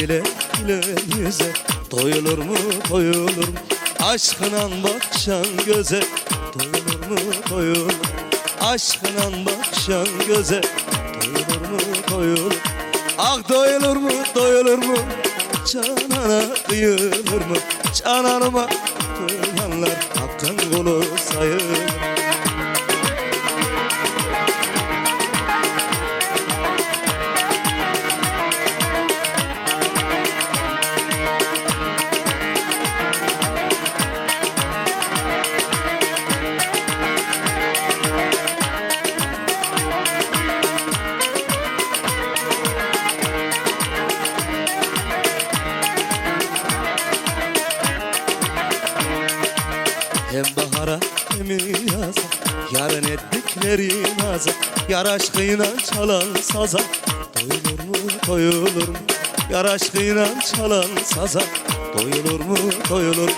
Dile güler yüze. Doyulur mu doyulur mu? Aşkınan bakşan göze. Doyulur mu doyulur mu? Aşkınan bakşan göze. Doyulur mu doyulur Ah doyulur mu doyulur mu? Canana kıyılır mı? Cananıma kıyanlar Hem bahara hem yaza Yarın ettikleri naza Yar aşkıyla çalan saza. Doyulur mu doyulur mu? Yar aşkıyla çalan saza. Doyulur mu doyulur mu?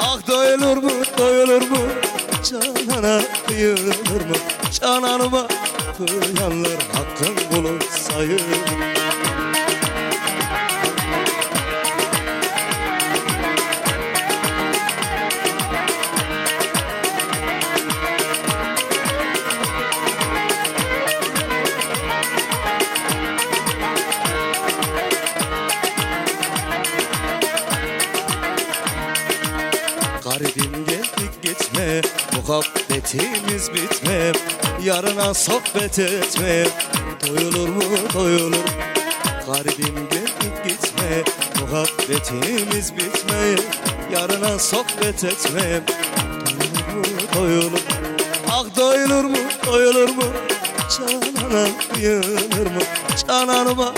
Ah doyulur mu doyulur mu? Canana kıyılır mı? Cananıma kıyanlar Hakkın kulu sayılır geldik gitme Muhabbetimiz bitme. Yarına sohbet etme. Doyulur mu doyulur. Garibim geldik gitme Muhabbetimiz bitme. Yarına sohbet etme. Doyulur mu doyulur. Ah doyulur mu doyulur mu? Canana kıyılır mı? Cananıma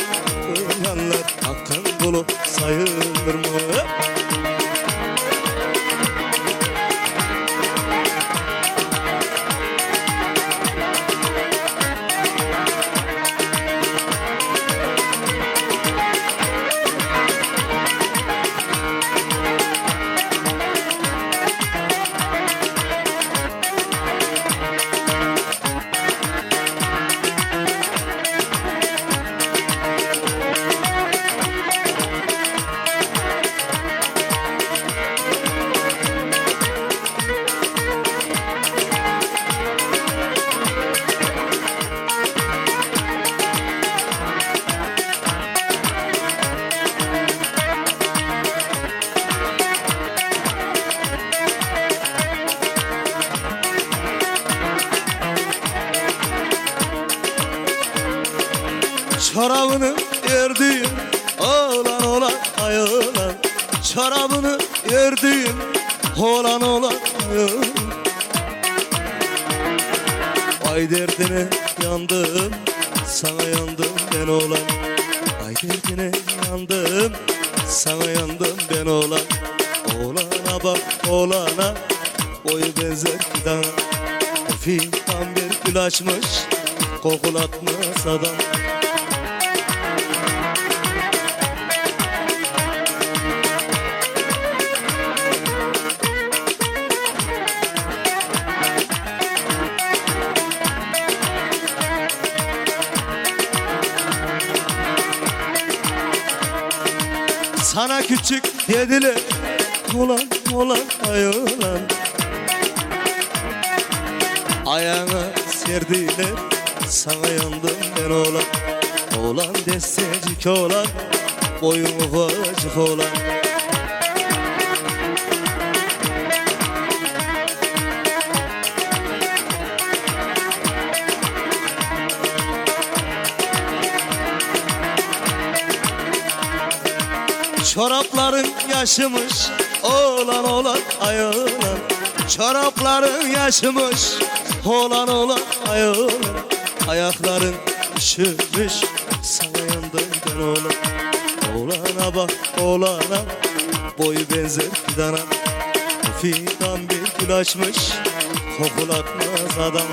Çorabını yerdiğim oğlan olan ay oğlan Çorabını yerdiğim oğlan olan ay oğlan Ay derdine yandım sana yandım ben oğlan Ay derdine yandım sana yandım ben oğlan Oğlana bak oğlana boyu benzer fidana Fidan bir gül açmış kokulatmaz adam Sana küçük dediler Ulan ulan ay ulan Ayağına serdiler Sana yandım ben oğlan. Oğlan destecik oğlan Boyun ufacık oğlan Çorapların yaşımış Oğlan oğlan ay oğlan Çorapların yaşımış Oğlan oğlan ay oğlan Ayakların üşümüş Sana yandım ben oğlan Oğlana bak oğlana. Boyu benzer fidana. Fidan bir gül açmış Kokulatmaz adam